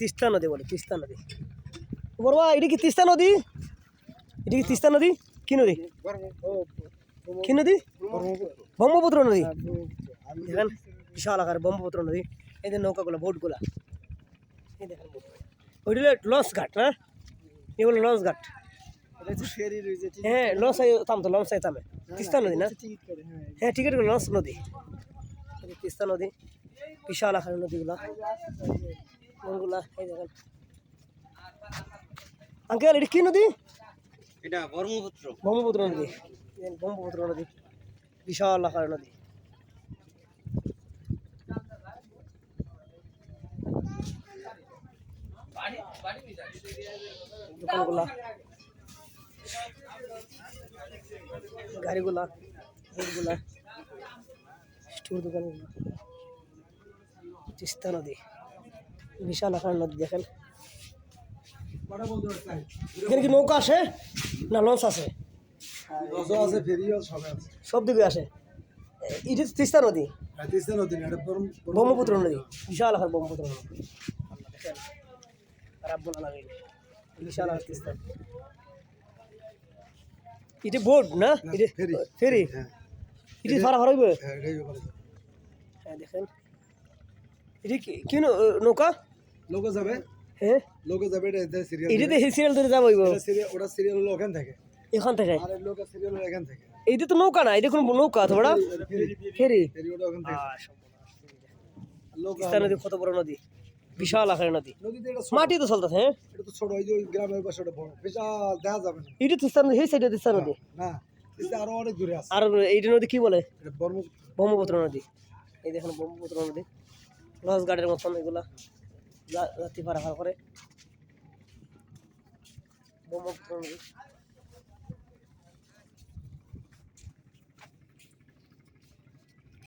তিস্তা নদী বলে, তিস্তা নদী। বড়বা এটা কি তিস্তা নদী? এটা কি তিস্তা নদী? কি নদী? কি নদী? ব্রহ্মপুত্র নদী। দেখেন, বিশাল আকার ব্রহ্মপুত্র নদী। যে নৌকাগুলো, বোটগুলা। এই দেখেন ওইটা লঞ্চ ঘাট না এগুলো লঞ্চ ঘাট। হ্যাঁ লঞ্চ থামতো, লঞ্চ থামে। তিস্তা নদী না? হ্যাঁ হ্যাঁ টিকিট লঞ্চ নদী। তিস্তা নদী, বিশাল আকারের নদীগুলা। কোনগুলা এই দেখেন। আঙ্কেল এটা কি নদী? এটা ব্রহ্মপুত্র। ব্রহ্মপুত্র নদী। ব্রহ্মপুত্র নদী। বিশাল আকারের নদী। দোকানগুলা। গাড়িগুলা বোটগুলা স্টোর দোকানগুলো। তিস্তা নদী। বিশাল আকারের নদী দেখেন। এখানে কি নৌকা আসে না লঞ্চ ফেরিও সব দিকে আসে। এটা তো তিস্তা নদী ব্রহ্ম ব্রহ্মপুত্র নদী। বিশাল আকার ব্রহ্মপুত্র নদী। দেখেন বিশাল আকার তিস্তা এটা বোট না? এটা ফেরি। ফেরি? হ্যাঁ। এটা হইবে? হ্যাঁ আছে। হ্যাঁ দেখেন। এটা কি নৌকা? যাবে? হ্যাঁ লোকও যাবে এটা এতে সিরিয়াল এটাতে সিরিয়াল ধরে যাব হইব সিরিয়াল ওটা সিরিয়াল হলো ওখান থেকে। এখান থেকে? আর লোকের সিরিয়াল হলো এখান থেকে। এইটা তো নৌকা না এটা কোনো নৌকা তো ফেরি ফেরি ফেরি। ওটা ওখান থেকে। তিস্তা নদী কত বড় নদী? বিশাল আকারের নদী। মাটি তো চলতেছে হ্যাঁ? এটা তো ছোট ওই যে গ্রামের পাশে ওটা বড়। বিশাল দেখা যাবে না। এটা তিস্তা নদী এই সাইডে তিস্তা নদী? না তিস্তা আরও অনেক দূরে আছে। আর এইটা নদী কি বলে? ব্রহ্মপুত্র নদী। এই দেখেন ব্রহ্মপুত্র নদী। লঞ্চ গার্ডের মতন এগুলা ভাড়া পারাপার করে।